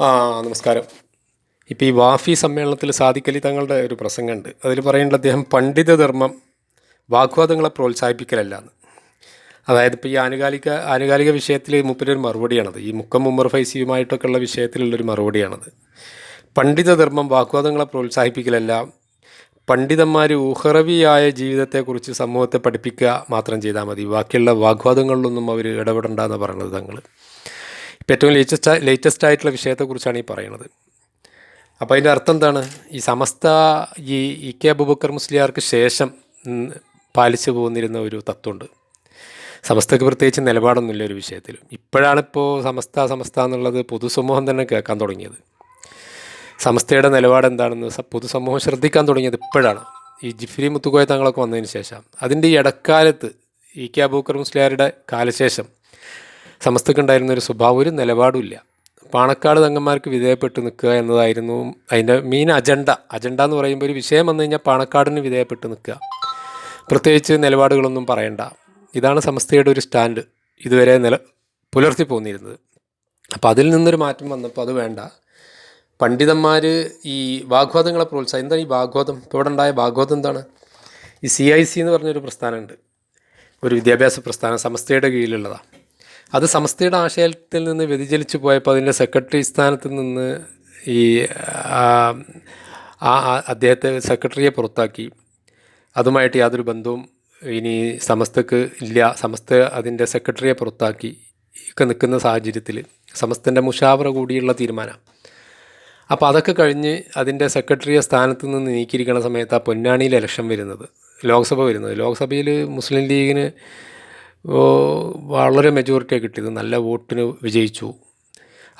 ആ നമസ്കാരം. ഇപ്പോൾ ഈ വാഫി സമ്മേളനത്തിൽ സാധിക്കലി തങ്ങളുടെ ഒരു പ്രസംഗമുണ്ട്. അതിൽ പറയുന്നത് അദ്ദേഹം പണ്ഡിത ധർമ്മം വാഗ്വാദങ്ങളെ പ്രോത്സാഹിപ്പിക്കലല്ല എന്ന് അതായത് ഇപ്പോൾ ഈ ആനുകാലിക ആനുകാലിക വിഷയത്തിൽ മുപ്പിലൊരു മറുപടിയാണത്. ഈ മുക്കം മുമ്മർ ഫൈസിയുമായിട്ടൊക്കെ ഉള്ള വിഷയത്തിലുള്ളൊരു മറുപടിയാണത്. പണ്ഡിത ധർമ്മം വാഗ്വാദങ്ങളെ പ്രോത്സാഹിപ്പിക്കലല്ല പണ്ഡിതന്മാർ ഉഹറവിയായ ജീവിതത്തെക്കുറിച്ച് സമൂഹത്തെ പഠിപ്പിക്കുക മാത്രം ചെയ്താൽ മതി. ബാക്കിയുള്ള വാഗ്വാദങ്ങളിലൊന്നും അവർ ഇടപെടണ്ടെന്ന് പറയുന്നത് തങ്ങൾ ഇപ്പം ഏറ്റവും ലേറ്റസ്റ്റ് ലേറ്റസ്റ്റ് ആയിട്ടുള്ള വിഷയത്തെക്കുറിച്ചാണ് ഈ പറയുന്നത്. അപ്പോൾ അതിന്റെ അർത്ഥം എന്താണ്? ഈ സമസ്ത ഈ ഇ കെ അബുബക്കർ മുസ്ലിയാർക്ക് ശേഷം പാലിച്ചു പോകുന്നിരുന്ന ഒരു തത്വമുണ്ട്. സമസ്തക്ക് പ്രത്യേകിച്ച് നിലപാടൊന്നുമില്ല ഒരു വിഷയത്തിൽ. ഇപ്പോഴാണിപ്പോൾ സമസ്ത സമസ്ത എന്നുള്ളത് പൊതുസമൂഹം തന്നെ കേൾക്കാൻ തുടങ്ങിയത്. സമസ്തയുടെ നിലപാട് എന്താണെന്ന് പൊതുസമൂഹം ശ്രദ്ധിക്കാൻ തുടങ്ങിയത് ഇപ്പോഴാണ്. ഈ ജിഫ്രി മുത്തുകോയ തങ്ങളൊക്കെ വന്നതിന് ശേഷം. അതിന്റെ ഈ ഇടക്കാലത്ത് ഇ കെ അബൂക്കർ മുസ്ലിയാരുടെ കാലശേഷം സമസ്തക്കുണ്ടായിരുന്ന ഒരു സ്വഭാവം ഒരു നിലപാടുമില്ല പാണക്കാട് തങ്ങന്മാർക്ക് വിധേയപ്പെട്ട് നിൽക്കുക എന്നതായിരുന്നു അതിന്റെ മെയിൻ അജണ്ട അജണ്ട എന്ന് പറയുമ്പോൾ ഒരു വിഷയം വന്നു കഴിഞ്ഞാൽ പാണക്കാടിന് വിധേയപ്പെട്ട് നിൽക്കുക. പ്രത്യേകിച്ച് നിലപാടുകളൊന്നും പറയണ്ട. ഇതാണ് സമസ്തയുടെ ഒരു സ്റ്റാൻഡ് ഇതുവരെ നില പുലർത്തി പോന്നിരുന്നത്. അപ്പോൾ അതിൽ നിന്നൊരു മാറ്റം വന്നപ്പോൾ അത് വേണ്ട. പണ്ഡിതന്മാർ ഈ വാഗ്വാദങ്ങളെ പ്രോത്സാഹം എന്താണ് ഈ വാഗ്വാദം? ഇപ്പോൾ ഇവിടെ ഉണ്ടായ വാഗ്വാദം എന്താണ്? ഈ സി ഐ സി എന്ന് പറഞ്ഞൊരു പ്രസ്ഥാനമുണ്ട്. ഒരു വിദ്യാഭ്യാസ പ്രസ്ഥാനം സമസ്തയുടെ കീഴിലുള്ളതാണ്. അത് സമസ്തയുടെ ആശയത്തിൽ നിന്ന് വ്യതിചലിച്ചു പോയപ്പോൾ അതിന്റെ സെക്രട്ടറി സ്ഥാനത്ത് നിന്ന് ഈ ആ, അദ്ദേഹത്തെ സെക്രട്ടറിയെ പുറത്താക്കി. അതുമായിട്ട് യാതൊരു ബന്ധവും ഇനി സമസ്തക്ക് ഇല്ല. സമസ്ത അതിന്റെ സെക്രട്ടറിയെ പുറത്താക്കി ഒക്കെ നിൽക്കുന്ന സാഹചര്യത്തിൽ സമസ്തന്റെ മുഷാവറ കൂടിയുള്ള തീരുമാനം. അപ്പോൾ അതൊക്കെ കഴിഞ്ഞ് അതിന്റെ സെക്രട്ടറിയെ സ്ഥാനത്ത് നിന്ന് നീക്കിയിരിക്കുന്ന സമയത്ത് ആ പൊന്നാണിയിൽ ഇലക്ഷൻ വരുന്നത്. ലോക്സഭ വരുന്നത്. ലോക്സഭയിൽ മുസ്ലിം ലീഗിന് വളരെ മെജോറിറ്റിയാണ് കിട്ടിയത്. നല്ല വോട്ടിന് വിജയിച്ചു.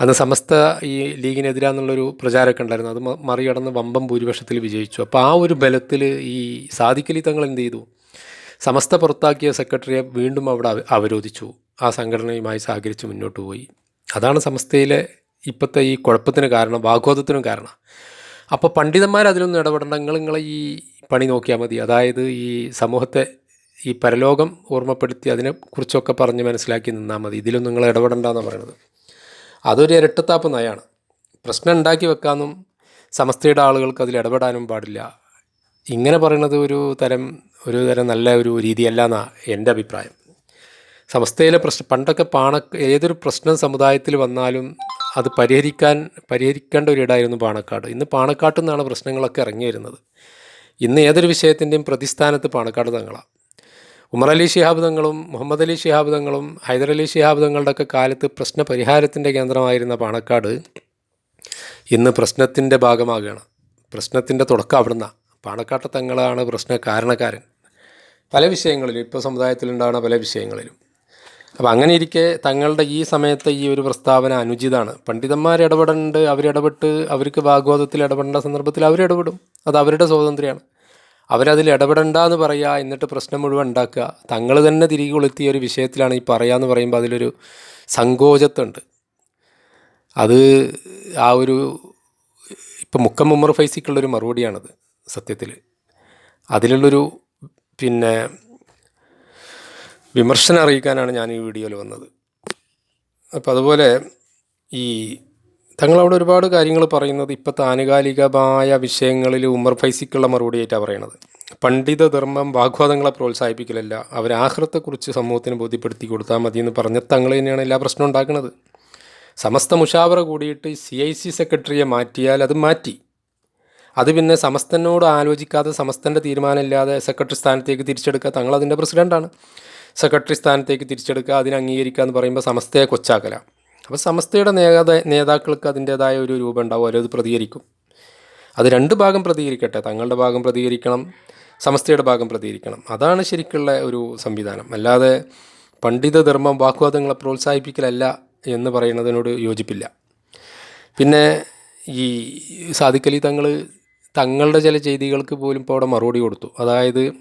അന്ന് സമസ്ത ഈ ലീഗിനെതിരാന്നുള്ളൊരു പ്രചാരമൊക്കെ ഉണ്ടായിരുന്നു. അത് മറികടന്ന് വമ്പം ഭൂരിപക്ഷത്തിൽ വിജയിച്ചു. അപ്പോൾ ആ ഒരു ബലത്തിൽ ഈ സാധിക്കലി തങ്ങൾ എന്ത് ചെയ്തു? സമസ്ത പുറത്താക്കിയ സെക്രട്ടറിയെ വീണ്ടും അവിടെ അവ- അവരോധിച്ചു. ആ സംഘടനയുമായി സഹകരിച്ച് മുന്നോട്ട് പോയി. അതാണ് സമസ്തയിലെ ഇപ്പോഴത്തെ ഈ കുഴപ്പത്തിന് കാരണം വാഗ്വാദത്തിനും കാരണം. അപ്പോൾ പണ്ഡിതന്മാർ അതിലൊന്നും ഇടപെടേണ്ട. നിങ്ങൾ നിങ്ങളെ ഈ പണി നോക്കിയാൽ മതി. അതായത് ഈ സമൂഹത്തെ ഈ പരലോകം ഓർമ്മപ്പെടുത്തി അതിനെക്കുറിച്ചൊക്കെ പറഞ്ഞ് മനസ്സിലാക്കി നിന്നാൽ മതി. ഇതിലും നിങ്ങൾ ഇടപെടണ്ടെന്നാണ് പറയുന്നത്. അതൊരു ഇരട്ടത്താപ്പ് നയമാണ്. പ്രശ്നം ഉണ്ടാക്കി വെക്കാനും സമസ്തയുടെ ആളുകൾക്ക് അതിൽ ഇടപെടാനും പാടില്ല. ഇങ്ങനെ പറയുന്നത് ഒരു തരം ഒരു തരം നല്ല ഒരു രീതിയല്ല എന്നാണ് എന്റെ അഭിപ്രായം. സമസ്തയിലെ പ്രശ്നം പണ്ടൊക്കെ പാണ ഏതൊരു പ്രശ്നം സമുദായത്തിൽ വന്നാലും അത് പരിഹരിക്കാൻ പരിഹരിക്കേണ്ട ഒരിടായിരുന്നു പാണക്കാട്. ഇന്ന് പാണക്കാട്ടിൽ നിന്നാണ് പ്രശ്നങ്ങളൊക്കെ ഇറങ്ങി വരുന്നത്. ഇന്ന് ഏതൊരു വിഷയത്തിന്റെയും പ്രതിസ്ഥാനത്ത് പാണക്കാട് തങ്ങളാണ്. ഉമർ അലി ശിഹാബ് തങ്ങളും മുഹമ്മദ് അലി ശിഹാബ് തങ്ങളും ഹൈദർ അലി ശിഹാബ് തങ്ങളുടെ ഒക്കെ കാലത്ത് പ്രശ്ന പരിഹാരത്തിന്റെ കേന്ദ്രമായിരുന്ന പാണക്കാട് ഇന്ന് പ്രശ്നത്തിന്റെ ഭാഗമാകുകയാണ്. പ്രശ്നത്തിന്റെ തുടക്കം അവിടുന്ന് പാണക്കാട്ടെ തങ്ങളാണ് പ്രശ്ന കാരണക്കാരൻ പല വിഷയങ്ങളിലും ഇപ്പോൾ സമുദായത്തിലുണ്ടാകുന്ന പല വിഷയങ്ങളിലും. അപ്പോൾ അങ്ങനെ ഇരിക്കെ തങ്ങളുടെ ഈ സമയത്തെ ഈ ഒരു പ്രസ്താവന അനുചിതമാണ് പണ്ഡിതന്മാർ ഇടപെടേണ്ട അവരിടപെട്ട് അവർക്ക് ഭാഗവതത്തിൽ ഇടപെടേണ്ട സന്ദർഭത്തിൽ അവരിടപെടും. അത് അവരുടെ സ്വാതന്ത്ര്യമാണ്. അവരതിൽ ഇടപെടണ്ട എന്ന് പറയുക എന്നിട്ട് പ്രശ്നം മുഴുവൻ ഉണ്ടാക്കുക. തങ്ങൾ തന്നെ തിരികെ കൊളുത്തിയ ഒരു വിഷയത്തിലാണ് ഈ പറയാന്ന് പറയുമ്പോൾ അതിലൊരു സങ്കോചത്തുണ്ട്. അത് ആ ഒരു ഇപ്പം മുക്കം ഉമ്മർ ഫൈസിക്കുള്ളൊരു മറുപടിയാണത് സത്യത്തിൽ അതിലുള്ളൊരു പിന്നെ വിമർശനം അറിയിക്കാനാണ് ഞാൻ ഈ വീഡിയോയിൽ വന്നത്. അപ്പോൾ അതുപോലെ ഈ തങ്ങളവിടെ ഒരുപാട് കാര്യങ്ങൾ പറയുന്നത് ഇപ്പോഴത്തെ ആനുകാലികമായ വിഷയങ്ങളിൽ ഉമർ ഫൈസിക്കുള്ള മറുപടിയായിട്ടാണ് പറയണത് പണ്ഡിത ധർമ്മം വാഗ്വാദങ്ങളെ പ്രോത്സാഹിപ്പിക്കലല്ല. അവർ ആഹൃത്തെക്കുറിച്ച് സമൂഹത്തിന് ബോധ്യപ്പെടുത്തി കൊടുത്താൽ മതി എന്ന് പറഞ്ഞ തങ്ങൾ തന്നെയാണ് എല്ലാ പ്രശ്നവും ഉണ്ടാക്കുന്നത്. സമസ്ത മുഷാവറ കൂടിയിട്ട് സി ഐ സി സെക്രട്ടറിയെ മാറ്റിയാൽ അത് മാറ്റി. അത് പിന്നെ സമസ്തനോട് ആലോചിക്കാതെ സമസ്തന്റെ തീരുമാനമില്ലാതെ സെക്രട്ടറി സ്ഥാനത്തേക്ക് തിരിച്ചെടുക്കുക തങ്ങൾ അതിന്റെ പ്രസിഡന്റാണ് സെക്രട്ടറി സ്ഥാനത്തേക്ക് തിരിച്ചെടുക്കുക അതിനെ അംഗീകരിക്കുക എന്ന് പറയുമ്പോൾ സമസ്തയെ കൊച്ചാക്കല. അപ്പോൾ സമസ്തയുടെ നേതാ നേതാക്കൾക്ക് അതിന്റേതായ ഒരു രൂപം ഉണ്ടാവും അവരത് പ്രതികരിക്കും. അത് രണ്ട് ഭാഗം പ്രതികരിക്കട്ടെ. തങ്ങളുടെ ഭാഗം പ്രതികരിക്കണം സമസ്തയുടെ ഭാഗം പ്രതികരിക്കണം. അതാണ് ശരിക്കുള്ള ഒരു സംവിധാനം. അല്ലാതെ പണ്ഡിത ധർമ്മം വാക്വാദങ്ങളെ പ്രോത്സാഹിപ്പിക്കലല്ല എന്ന് പറയുന്നതിനോട് യോജിപ്പില്ല. പിന്നെ ഈ സാധിക്കലി തങ്ങൾ തങ്ങളുടെ ചില ചെയ്തികൾക്ക് പോലും ഇപ്പോൾ അവിടെ മറുപടി കൊടുത്തു. അതായത്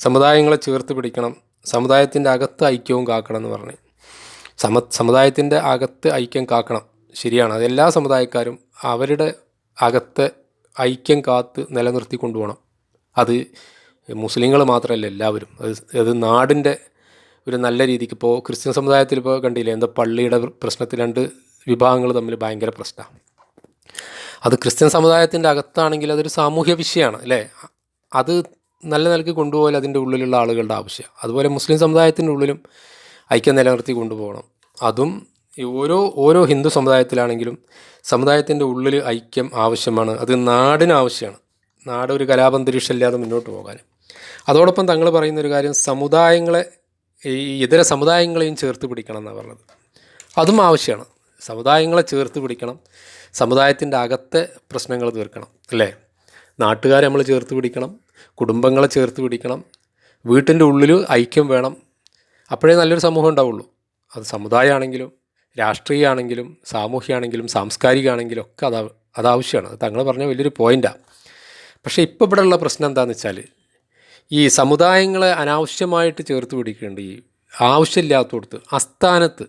സമുദായങ്ങളെ ചേർത്ത് പിടിക്കണം സമുദായത്തിന്റെ അകത്ത് ഐക്യവും കാക്കണം എന്ന് പറഞ്ഞ്. സമ സമുദായത്തിന്റെ അകത്ത് ഐക്യം കാക്കണം. ശരിയാണ്. അതെല്ലാ സമുദായക്കാരും അവരുടെ അകത്തെ ഐക്യം കാത്ത് നിലനിർത്തി കൊണ്ടുപോകണം. അത് മുസ്ലിങ്ങൾ മാത്രമല്ല എല്ലാവരും. അത് അത് നാടിന്റെ ഒരു നല്ല രീതിക്ക് ഇപ്പോൾ ക്രിസ്ത്യൻ സമുദായത്തിൽ ഇപ്പോൾ കണ്ടില്ലേ എന്താ പള്ളിയുടെ പ്രശ്നത്തിൽ രണ്ട് വിഭാഗങ്ങൾ തമ്മിൽ ഭയങ്കര പ്രശ്നമാണ് അത് ക്രിസ്ത്യൻ സമുദായത്തിന്റെ അകത്താണെങ്കിൽ അതൊരു സാമൂഹ്യ വിഷയമാണ് അല്ലേ? അത് നല്ല നിലയ്ക്ക് കൊണ്ടുപോയാൽ അതിന്റെ ഉള്ളിലുള്ള ആളുകളുടെ ആവശ്യം. അതുപോലെ മുസ്ലിം സമുദായത്തിന്റെ ഉള്ളിലും ഐക്യം നിലനിർത്തി കൊണ്ടുപോകണം. അതും ഓരോ ഓരോ ഹിന്ദു സമുദായത്തിലാണെങ്കിലും സമുദായത്തിന്റെ ഉള്ളിൽ ഐക്യം ആവശ്യമാണ്. അത് നാടിന് ആവശ്യമാണ്. നാട് ഒരു കലാപന്തരീക്ഷം ഇല്ലാതെ മുന്നോട്ട് പോകാൻ. അതോടൊപ്പം തങ്ങൾ പറയുന്ന ഒരു കാര്യം സമുദായങ്ങളെ ഈ ഇതര സമുദായങ്ങളെയും ചേർത്ത് പിടിക്കണം എന്നാണ് പറഞ്ഞത്. അതും ആവശ്യമാണ്. സമുദായങ്ങളെ ചേർത്ത് പിടിക്കണം. സമുദായത്തിന്റെ അകത്തെ പ്രശ്നങ്ങൾ തീർക്കണം അല്ലേ? നാട്ടുകാരെ നമ്മൾ ചേർത്ത് പിടിക്കണം. കുടുംബങ്ങളെ ചേർത്ത് പിടിക്കണം. വീട്ടിന്റെ ഉള്ളിൽ ഐക്യം വേണം. അപ്പോഴേ നല്ലൊരു സമൂഹം ഉണ്ടാവുള്ളൂ. അത് സമുദായമാണെങ്കിലും രാഷ്ട്രീയമാണെങ്കിലും സാമൂഹ്യമാണെങ്കിലും സാംസ്കാരികമാണെങ്കിലും ഒക്കെ അത് അതാവശ്യമാണ് അത് തങ്ങൾ പറഞ്ഞ വലിയൊരു പോയിന്റാണ് പക്ഷേ ഇപ്പോൾ ഇവിടെ ഉള്ള പ്രശ്നം എന്താണെന്ന് വെച്ചാൽ ഈ സമുദായങ്ങളെ അനാവശ്യമായിട്ട് ചേർത്ത് പിടിക്കേണ്ട ഈ ആവശ്യമില്ലാത്തടത്ത് അസ്ഥാനത്ത്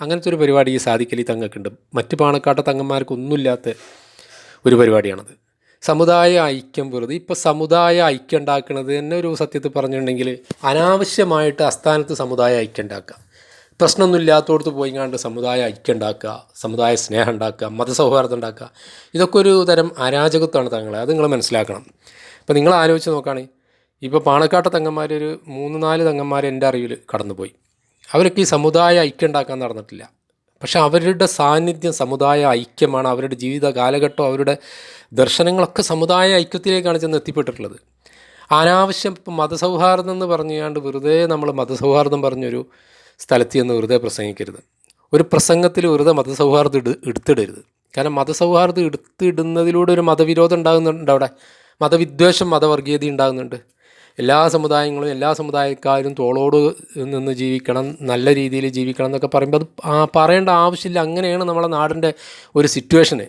അങ്ങനത്തെ ഒരു പരിപാടി ഈ സാധിക്കലി തങ്ങൾക്കുണ്ട്. മറ്റ് പാണക്കാട്ട തങ്ങന്മാർക്കൊന്നുമില്ലാത്ത ഒരു പരിപാടിയാണത്. സമുദായ ഐക്യം വെറുതെ ഇപ്പോൾ സമുദായ ഐക്യം ഉണ്ടാക്കുന്നത് തന്നെ ഒരു സത്യത്തിൽ പറഞ്ഞിട്ടുണ്ടെങ്കിൽ അനാവശ്യമായിട്ട് അസ്ഥാനത്ത് സമുദായ ഐക്യം ഉണ്ടാക്കുക പ്രശ്നമൊന്നും ഇല്ലാത്തടത്ത് പോയിങ്ങാണ്ട് സമുദായ ഐക്യം ഉണ്ടാക്കുക സമുദായ സ്നേഹം ഉണ്ടാക്കുക മതസൗഹാർദ്ദം ഉണ്ടാക്കുക ഇതൊക്കെ ഒരു തരം അരാജകത്വമാണ് തങ്ങളെ. അത് നിങ്ങൾ മനസ്സിലാക്കണം. ഇപ്പോൾ നിങ്ങൾ ആലോചിച്ച് നോക്കുകയാണെങ്കിൽ ഇപ്പോൾ പാണക്കാട്ട തങ്ങന്മാർ ഒരു മൂന്ന് നാല് തങ്ങന്മാർ എന്റെ അറിവിൽ കടന്നുപോയി. അവരൊക്കെ ഈ സമുദായ ഐക്യം ഉണ്ടാക്കാൻ നടന്നിട്ടില്ല. പക്ഷെ അവരുടെ സാന്നിധ്യം സമുദായ ഐക്യമാണ്. അവരുടെ ജീവിത കാലഘട്ടം അവരുടെ ദർശനങ്ങളൊക്കെ സമുദായ ഐക്യത്തിലേക്കാണ് ചെന്ന് എത്തിപ്പെട്ടിട്ടുള്ളത്. അനാവശ്യം മതസൗഹാർദ്ദം എന്ന് പറഞ്ഞുകൊണ്ട് വെറുതെ നമ്മൾ മതസൗഹാർദ്ദം പറഞ്ഞൊരു സ്ഥലത്ത് ചെന്ന് വെറുതെ പ്രസംഗിക്കരുത്. ഒരു പ്രസംഗത്തിൽ വെറുതെ മതസൗഹാർദ്ദം ഇട് എടുത്തിടരുത്. കാരണം മതസൗഹാർദ്ദം എടുത്തിടുന്നതിലൂടെ ഒരു മതവിരോധം ഉണ്ടാകുന്നുണ്ട് അവിടെ. മതവിദ്വേഷം മതവർഗീയത ഉണ്ടാകുന്നുണ്ട്. എല്ലാ സമുദായങ്ങളും എല്ലാ സമുദായക്കാരും തോളോട് നിന്ന് ജീവിക്കണം നല്ല രീതിയിൽ ജീവിക്കണം എന്നൊക്കെ പറയുമ്പോൾ അത് പറയേണ്ട ആവശ്യമില്ല. അങ്ങനെയാണ് നമ്മളെ നാടിന്റെ ഒരു സിറ്റുവേഷന്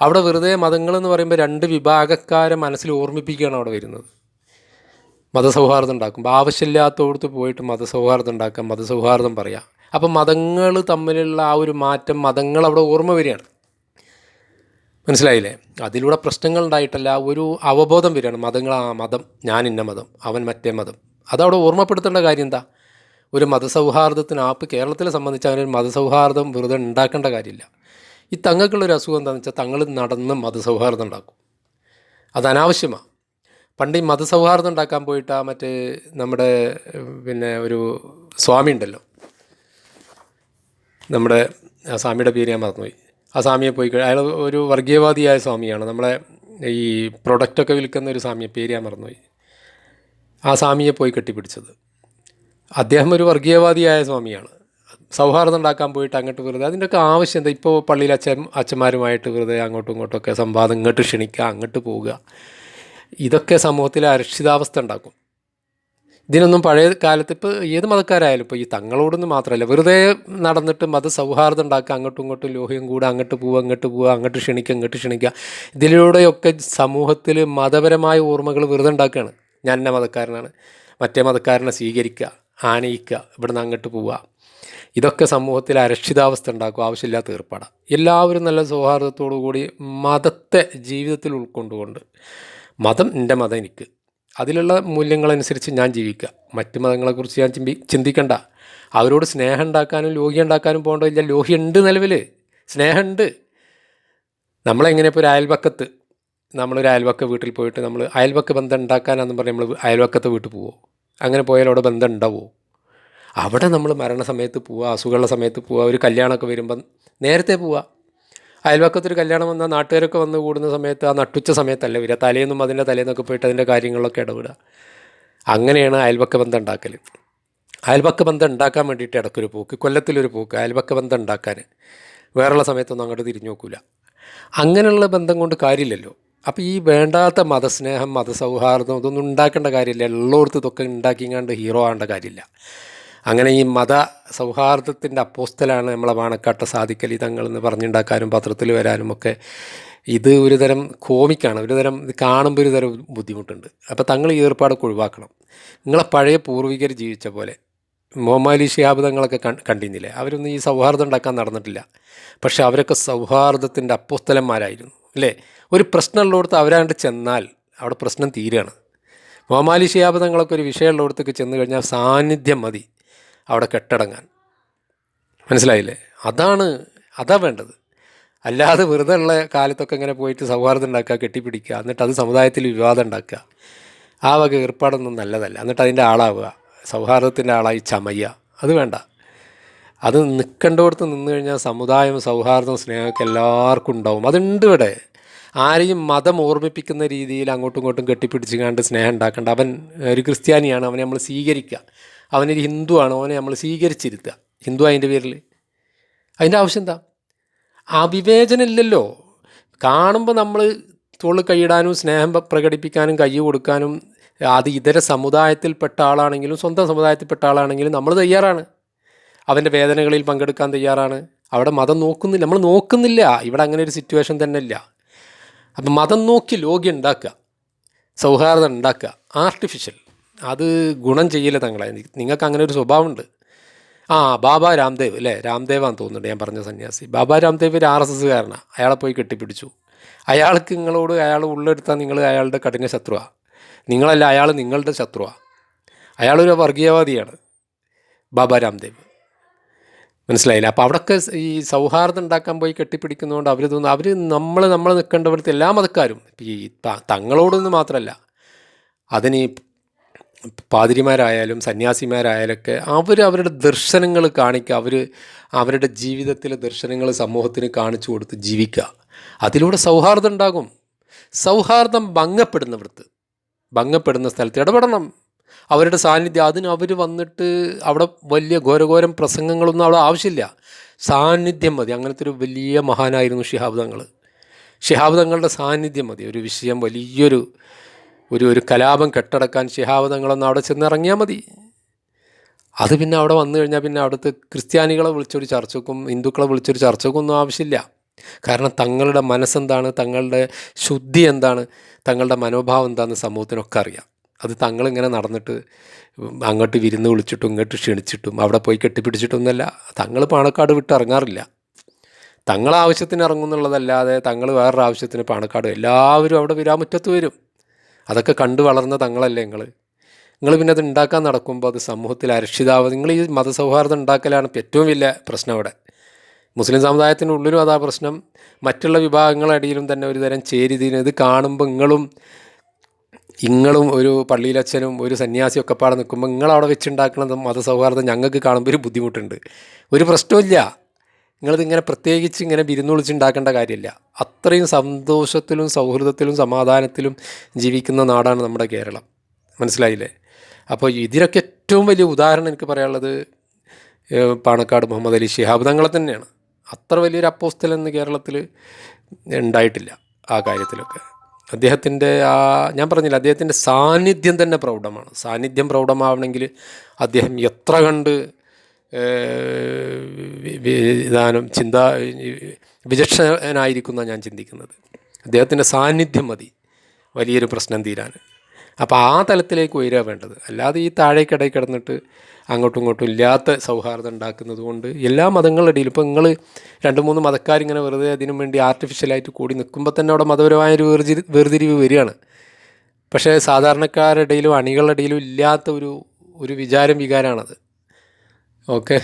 അവിടെ വെറുതെ മതങ്ങളെന്ന് പറയുമ്പോൾ രണ്ട് വിഭാഗക്കാരെ മനസ്സിൽ ഓർമ്മിപ്പിക്കുകയാണ് അവിടെ വരുന്നത്. മതസൗഹാർദ്ദം ഉണ്ടാക്കുമ്പോൾ ആവശ്യമില്ലാത്തടത്ത് പോയിട്ട് മതസൗഹാർദ്ദം ഉണ്ടാക്കാം മതസൗഹാർദ്ദം പറയാം. അപ്പം മതങ്ങൾ തമ്മിലുള്ള ആ ഒരു മാറ്റം മതങ്ങൾ അവിടെ ഓർമ്മ വരികയാണ്. മനസ്സിലായില്ലേ? അതിലൂടെ പ്രശ്നങ്ങൾ ഉണ്ടായിട്ടല്ല ഒരു അവബോധം വരികയാണ്. മതങ്ങൾ ആ മതം ഞാൻ ഇന്ന മതം അവൻ മറ്റേ മതം. അതവിടെ ഓർമ്മപ്പെടുത്തേണ്ട കാര്യം എന്താ? ഒരു മതസൗഹാർദ്ദത്തിന് ആപ്പ് കേരളത്തിലെ സംബന്ധിച്ച് അങ്ങനെ ഒരു മതസൗഹാർദ്ദം വെറുതെ ഉണ്ടാക്കേണ്ട കാര്യമില്ല. ഈ തങ്ങൾക്കുള്ളൊരു അസുഖം എന്താണെന്ന് വെച്ചാൽ തങ്ങൾ നടന്ന് മതസൗഹാർദ്ദം ഉണ്ടാക്കും. അത് അനാവശ്യമാണ് പണ്ട് ഈ മതസൗഹാർദ്ദം ഉണ്ടാക്കാൻ പോയിട്ട് ആ മറ്റേ നമ്മുടെ പിന്നെ ഒരു സ്വാമി ഉണ്ടല്ലോ. നമ്മുടെ സ്വാമിയുടെ പേര് ഞാൻ മറന്നുപോയി. ആ സ്വാമിയെ പോയി അയാൾ ഒരു വർഗീയവാദിയായ സ്വാമിയാണ്. നമ്മളെ ഈ പ്രൊഡക്റ്റൊക്കെ വിൽക്കുന്ന ഒരു സ്വാമിയെ പേര് ഞാൻ മറന്നുപോയി. ആ സ്വാമിയെ പോയി കെട്ടിപ്പിടിച്ചത്. അദ്ദേഹം ഒരു വർഗീയവാദിയായ സ്വാമിയാണ്. സൗഹാർദ്ദം ഉണ്ടാക്കാൻ പോയിട്ട് അങ്ങോട്ട് വെറുതെ അതിന്റെയൊക്കെ ആവശ്യം എന്താ? ഇപ്പോൾ പള്ളിയിൽ അച്ഛൻ അച്ഛന്മാരുമായിട്ട് വെറുതെ അങ്ങോട്ടും ഇങ്ങോട്ടും ഒക്കെ സംവാദം ഇങ്ങോട്ട് ക്ഷണിക്കുക അങ്ങോട്ട് പോവുക. ഇതൊക്കെ സമൂഹത്തിൽ അരക്ഷിതാവസ്ഥ ഉണ്ടാക്കും. ഇതിനൊന്നും പഴയ കാലത്ത് ഇപ്പോൾ ഏത് മതക്കാരായാലും ഇപ്പോൾ ഈ തങ്ങളോടൊന്നും മാത്രമല്ല വെറുതെ നടന്നിട്ട് മതസൗഹാർദ്ദം ഉണ്ടാക്കുക അങ്ങോട്ടും ഇങ്ങോട്ടും ലോഹ്യം കൂടുക അങ്ങോട്ട് പോവുക അങ്ങോട്ട് പോവുക അങ്ങോട്ട് ക്ഷണിക്കുക അങ്ങോട്ട് ക്ഷണിക്കുക. ഇതിലൂടെയൊക്കെ സമൂഹത്തിൽ മതപരമായ ഓർമ്മകൾ വെറുതെ ഉണ്ടാക്കുകയാണ്. ഞാൻ എന്നെ മതക്കാരനാണ്. മറ്റേ മതക്കാരനെ സ്വീകരിക്കുക ആനയിക്കുക ഇവിടുന്ന് അങ്ങോട്ട് പോവുക. ഇതൊക്കെ സമൂഹത്തിൽ അരക്ഷിതാവസ്ഥ ഉണ്ടാക്കും ആവശ്യമില്ലാത്ത ഏർപ്പാടാണ് എല്ലാവരും നല്ല സൗഹാർദ്ദത്തോടു കൂടി മതത്തെ ജീവിതത്തിൽ ഉൾക്കൊണ്ടുകൊണ്ട് മതം എന്റെ മതം എനിക്ക്. അതിലുള്ള മൂല്യങ്ങളനുസരിച്ച് ഞാൻ ജീവിക്കുക. മറ്റ് മതങ്ങളെക്കുറിച്ച് ഞാൻ ചിന്തി ചിന്തിക്കണ്ട. അവരോട് സ്നേഹം ഉണ്ടാക്കാനും ലോഹി ഉണ്ടാക്കാനും പോകേണ്ടതില്ല ഉണ്ട് നിലവിൽ സ്നേഹമുണ്ട്. നമ്മളെങ്ങനെ ഇപ്പോൾ ഒരു അയൽവക്കത്ത് നമ്മളൊരു അയൽവക്ക വീട്ടിൽ പോയിട്ട് നമ്മൾ അയൽവക്ക ബന്ധം ഉണ്ടാക്കാനാണെന്ന് പറഞ്ഞ് നമ്മൾ അയൽവക്കത്തെ വീട്ടിൽ പോവോ? അങ്ങനെ പോയാൽ അവിടെ ബന്ധം ഉണ്ടാവുമോ അവിടെ നമ്മൾ മരണസമയത്ത് പോവുക അസുഖമുള്ള സമയത്ത് പോവുക ഒരു കല്യാണമൊക്കെ വരുമ്പം നേരത്തെ പോവുക അയൽവക്കത്തൊരു കല്യാണം വന്നാൽ നാട്ടുകാരൊക്കെ വന്ന് കൂടുന്ന സമയത്ത് ആ നട്ടുച്ച സമയത്തല്ല വരിക. തലേന്നും അതിന്റെ തലേന്നൊക്കെ പോയിട്ട് അതിന്റെ കാര്യങ്ങളൊക്കെ ഇടപെടുക. അങ്ങനെയാണ് അയൽവക്ക ബന്ധം ഉണ്ടാക്കൽ അയൽവക്ക ബന്ധം ഉണ്ടാക്കാൻ വേണ്ടിയിട്ട് ഇടയ്ക്കൊരു പോക്ക് കൊല്ലത്തിലൊരു പോക്ക് അയൽവക്ക ബന്ധം ഉണ്ടാക്കാൻ. വേറെയുള്ള സമയത്തൊന്നും അങ്ങോട്ട് തിരിഞ്ഞു നോക്കില്ല അങ്ങനെയുള്ള ബന്ധം കൊണ്ട് കാര്യമില്ലല്ലോ. അപ്പോൾ ഈ വേണ്ടാത്ത മതസ്നേഹം മതസൗഹാർദ്ദം ഇതൊന്നും ഉണ്ടാക്കേണ്ട കാര്യമില്ല. എല്ലായിടത്തും ഇതൊക്കെ ഉണ്ടാക്കിങ്ങാണ്ട് ഹീറോ ആവേണ്ട കാര്യമില്ല. അങ്ങനെ ഈ മത സൗഹാർദ്ദത്തിന്റെ അപ്പോസ്റ്റലാണ് നമ്മളെ വാണക്കാട്ട സാധിക്കൽ തങ്ങൾ എന്ന് പറഞ്ഞുണ്ടാക്കാനും പത്രത്തിൽ വരാനും ഒക്കെ ഇത് ഒരു തരം കോമിക്കാണ് ഒരു തരം ഇത് കാണുമ്പോൾ ഒരു തരം ബുദ്ധിമുട്ടുണ്ട്. അപ്പോൾ തങ്ങൾ ഈ ഏർപ്പാടൊക്കെ ഒഴിവാക്കണം. നിങ്ങളെ പഴയ പൂർവികർ ജീവിച്ച പോലെ മുഹമ്മദ് ഷിഹാബ് തങ്ങളൊക്കെ കണ്ടിരുന്നില്ലേ അവരൊന്നും ഈ സൗഹാർദ്ദം ഉണ്ടാക്കാൻ നടന്നിട്ടില്ല. പക്ഷെ അവരൊക്കെ സൗഹാർദ്ദത്തിന്റെ അപ്പോസ്തലന്മാരായിരുന്നു അല്ലേ? ഒരു പ്രശ്നമുള്ളിടത്ത് അവരാണ്ട് ചെന്നാൽ അവിടെ പ്രശ്നം തീരുകയാണ് മൊഹമാലി ഷിഹാബ് തങ്ങളൊക്കെ ഒരു വിഷയമുള്ളിടത്തേക്ക് ചെന്ന് കഴിഞ്ഞാൽ സാന്നിധ്യം മതി. അവിടെ കെട്ടടങ്ങാൻ. മനസ്സിലായില്ലേ? അതാണ് അതാ വേണ്ടത്. അല്ലാതെ വെറുതെ ഉള്ള കാലത്തൊക്കെ ഇങ്ങനെ പോയിട്ട് സൗഹാർദ്ദം ഉണ്ടാക്കുക കെട്ടിപ്പിടിക്കുക എന്നിട്ട് അത് സമുദായത്തിൽ വിവാദം ഉണ്ടാക്കുക ആ വക ഏർപ്പാടൊന്നും നല്ലതല്ല. എന്നിട്ട് അതിന്റെ ആളാവുക സൗഹാർദ്ദത്തിന്റെ ആളായി ചമയ്യ അത് വേണ്ട. അത് നിൽക്കേണ്ടോടത്ത് നിന്ന് കഴിഞ്ഞാൽ സമുദായം സൗഹാർദ്ദം സ്നേഹമൊക്കെ എല്ലാവർക്കും ഉണ്ടാവും. അതുണ്ട് ഇവിടെ. ആരെയും മതം ഓർമ്മിപ്പിക്കുന്ന രീതിയിൽ അങ്ങോട്ടും ഇങ്ങോട്ടും കെട്ടിപ്പിടിച്ച് കണ്ട് സ്നേഹം ഉണ്ടാക്കേണ്ട. അവൻ ഒരു ക്രിസ്ത്യാനിയാണ് അവനെ നമ്മൾ സ്വീകരിക്കുക. അവനൊരു ഹിന്ദുവാണ് അവനെ നമ്മൾ സ്വീകരിച്ചിരുത്തുക. ഹിന്ദു അതിന്റെ പേരിൽ. അതിന്റെ ആവശ്യം എന്താ? ആ വിവേചനം ഇല്ലല്ലോ. കാണുമ്പോൾ നമ്മൾ തോൾ കൈയിടാനും സ്നേഹം പ്രകടിപ്പിക്കാനും കൈ കൊടുക്കാനും അത് ഇതര സമുദായത്തിൽപ്പെട്ട ആളാണെങ്കിലും സ്വന്തം സമുദായത്തിൽപ്പെട്ട ആളാണെങ്കിലും നമ്മൾ തയ്യാറാണ്. അവന്റെ വേദനകളിൽ പങ്കെടുക്കാൻ തയ്യാറാണ്. അവിടെ മതം നോക്കുന്നില്ല. നമ്മൾ നോക്കുന്നില്ല. ഇവിടെ അങ്ങനെ ഒരു സിറ്റുവേഷൻ തന്നെ ഇല്ല. അപ്പം മതം നോക്കി ലോകി ഉണ്ടാക്കുക. സൗഹാർദ്ദം ഉണ്ടാക്കുക. ആർട്ടിഫിഷ്യൽ അത് ഗുണം ചെയ്യില്ല തങ്ങളെ. നിങ്ങൾക്ക് അങ്ങനെ ഒരു സ്വഭാവമുണ്ട്. ആ ബാബ രാംദേവ് അല്ലേ രാംദേവാന്ന് തോന്നുന്നുണ്ട് ഞാൻ പറഞ്ഞ സന്യാസി. ബാബ രാംദേവ് ഒരു ആർ എസ് എസ്സുകാരനാണ് അയാളെ പോയി കെട്ടിപ്പിടിച്ചു. അയാൾക്ക് നിങ്ങളോട് അയാൾ ഉള്ളെടുത്താൽ നിങ്ങൾ അയാളുടെ കഠിന ശത്രുവാണ് നിങ്ങളല്ല അയാൾ നിങ്ങളുടെ ശത്രുവാണ് അയാളൊരു വർഗീയവാദിയാണ്. ബാബ രാംദേവ്. മനസ്സിലായില്ല? അപ്പോൾ അവിടെയൊക്കെ ഈ സൗഹാർദ്ദം ഉണ്ടാക്കാൻ പോയി കെട്ടിപ്പിടിക്കുന്നതുകൊണ്ട് അവർ തോന്നുന്നു അവർ നമ്മൾ നമ്മൾ നിൽക്കേണ്ടവിടുത്തെ എല്ലാ മതക്കാരും ഈ തങ്ങളോടൊന്നും മാത്രമല്ല അതിന് പാതിരിമാരായാലും സന്യാസിമാരായാലൊക്കെ അവർ അവരുടെ ദർശനങ്ങൾ കാണിക്കുക അവർ അവരുടെ ജീവിതത്തിലെ ദർശനങ്ങൾ സമൂഹത്തിന് കാണിച്ചു കൊടുത്ത് ജീവിക്കുക അതിലൂടെ സൗഹാർദ്ദം ഉണ്ടാകും. സൗഹാർദ്ദം ഭംഗപ്പെടുന്നവർക്ക് ഭംഗപ്പെടുന്ന സ്ഥലത്ത് ഇടപെടണം. അവരുടെ സാന്നിധ്യം അതിന് അവർ വന്നിട്ട് അവിടെ വലിയ ഘോരഘോരം പ്രസംഗങ്ങളൊന്നും അവിടെ ആവശ്യമില്ല. സാന്നിധ്യം മതി. അങ്ങനത്തെ ഒരു വലിയ മഹാനായിരുന്നു ഷിഹാബ് തങ്ങൾ. തങ്ങളുടെ സാന്നിധ്യം മതി. ഒരു വിഷയം വലിയൊരു ഒരു ഒരു കലാപം കെട്ടടക്കാൻ ശിഹാവതങ്ങളൊന്ന് അവിടെ ചെന്നിറങ്ങിയാൽ മതി. അത് പിന്നെ അവിടെ വന്നു കഴിഞ്ഞാൽ പിന്നെ അവിടുത്തെ ക്രിസ്ത്യാനികളെ വിളിച്ചൊരു ചർച്ചക്കും ഹിന്ദുക്കളെ വിളിച്ചൊരു ചർച്ചക്കും ഒന്നും ആവശ്യമില്ല. കാരണം തങ്ങളുടെ മനസ്സെന്താണ് തങ്ങളുടെ ശുദ്ധി എന്താണ് തങ്ങളുടെ മനോഭാവം എന്താണെന്ന് സമൂഹത്തിനൊക്കെ അറിയാം. അത് തങ്ങളിങ്ങനെ നടന്നിട്ട് അങ്ങോട്ട് വിരുന്ന് വിളിച്ചിട്ടും ഇങ്ങോട്ട് ക്ഷണിച്ചിട്ടും അവിടെ പോയി കെട്ടിപ്പിടിച്ചിട്ടൊന്നുമല്ല. തങ്ങൾ പാണക്കാട് വിട്ട് ഇറങ്ങാറില്ല. തങ്ങൾ ആവശ്യത്തിന് ഇറങ്ങുന്നുള്ളതല്ലാതെ തങ്ങൾ വേറൊരു ആവശ്യത്തിന് പാണക്കാട് എല്ലാവരും അവിടെ വിരാമുറ്റത്ത് വരും. അതൊക്കെ കണ്ടു വളർന്ന തങ്ങളല്ലേ നിങ്ങൾ നിങ്ങൾ പിന്നെ അത് ഉണ്ടാക്കാൻ നടക്കുമ്പോൾ അത് സമൂഹത്തിൽ അരക്ഷിതാവ് നിങ്ങൾ ഈ മതസൗഹാർദ്ദം ഉണ്ടാക്കലാണ് ഏറ്റവും വലിയ പ്രശ്നം അവിടെ. മുസ്ലിം സമുദായത്തിന്റെ ഉള്ളിലും അതാ പ്രശ്നം. മറ്റുള്ള വിഭാഗങ്ങളടിയിലും തന്നെ ഒരുതരം ചേരിതിന് ഇത് കാണുമ്പോൾ നിങ്ങളും ഇങ്ങളും ഒരു പള്ളിയിലച്ഛനും ഒരു സന്യാസിയും ഒക്കെ പാടെ നിൽക്കുമ്പോൾ നിങ്ങളവിടെ വെച്ചുണ്ടാക്കുന്നത് മതസൗഹാർദ്ദം ഞങ്ങൾക്ക് കാണുമ്പോൾ ഒരു ബുദ്ധിമുട്ടുണ്ട്. ഒരു പ്രശ്നമില്ല നിങ്ങളിത് ഇങ്ങനെ പ്രത്യേകിച്ച് ഇങ്ങനെ വിരുന്നൊളിച്ചുണ്ടാക്കേണ്ട കാര്യമില്ല. അത്രയും സന്തോഷത്തിലും സൗഹൃദത്തിലും സമാധാനത്തിലും ജീവിക്കുന്ന നാടാണ് നമ്മുടെ കേരളം. മനസ്സിലായില്ലേ? അപ്പോൾ ഇതിനൊക്കെ ഏറ്റവും വലിയ ഉദാഹരണം എനിക്ക് പറയാനുള്ളത് പാണക്കാട് മുഹമ്മദ് അലി ശിഹാബ് തങ്ങളെ തന്നെയാണ്. അത്ര വലിയൊരു അപ്പോസ്തലെന്ന് കേരളത്തിൽ ഉണ്ടായിട്ടില്ല ആ കാര്യത്തിലൊക്കെ. അദ്ദേഹത്തിന്റെ ആ ഞാൻ പറഞ്ഞില്ല അദ്ദേഹത്തിന്റെ സാന്നിധ്യം തന്നെ പ്രൗഢമാണ്. സാന്നിധ്യം പ്രൗഢമാവണമെങ്കിൽ അദ്ദേഹം എത്ര കണ്ട് ഏഹ്, വി- വി- ഇതാനും ചിന്ത വിചക്ഷണനായിരിക്കുന്ന ഞാൻ ചിന്തിക്കുന്നത്. അദ്ദേഹത്തിന്റെ സാന്നിധ്യം മതി. വലിയൊരു പ്രശ്നം തീരാൻ. അപ്പോൾ ആ തലത്തിലേക്ക് ഉയരുക വേണ്ടത്. അല്ലാതെ ഈ താഴേക്കിടയിൽ കിടന്നിട്ട് അങ്ങോട്ടും ഇങ്ങോട്ടും ഇല്ലാത്ത സൗഹാർദ്ദം ഉണ്ടാക്കുന്നത് കൊണ്ട് എല്ലാ മതങ്ങളുടെ ഇടയിലും ഇപ്പോൾ നിങ്ങൾ രണ്ട് മൂന്ന് മതക്കാരിങ്ങനെ വെറുതെ അതിനു വേണ്ടി ആർട്ടിഫിഷ്യലായിട്ട് കൂടി നിൽക്കുമ്പോൾ തന്നെ അവിടെ മതപരമായ ഒരു വേർതിരി വേർതിരിവ് വരികയാണ്. പക്ഷേ സാധാരണക്കാരുടെ ഇടയിലും അണികളുടെ ഇടയിലും ഇല്ലാത്ത ഒരു ഒരു വിചാരം വികാരമാണത്. okay.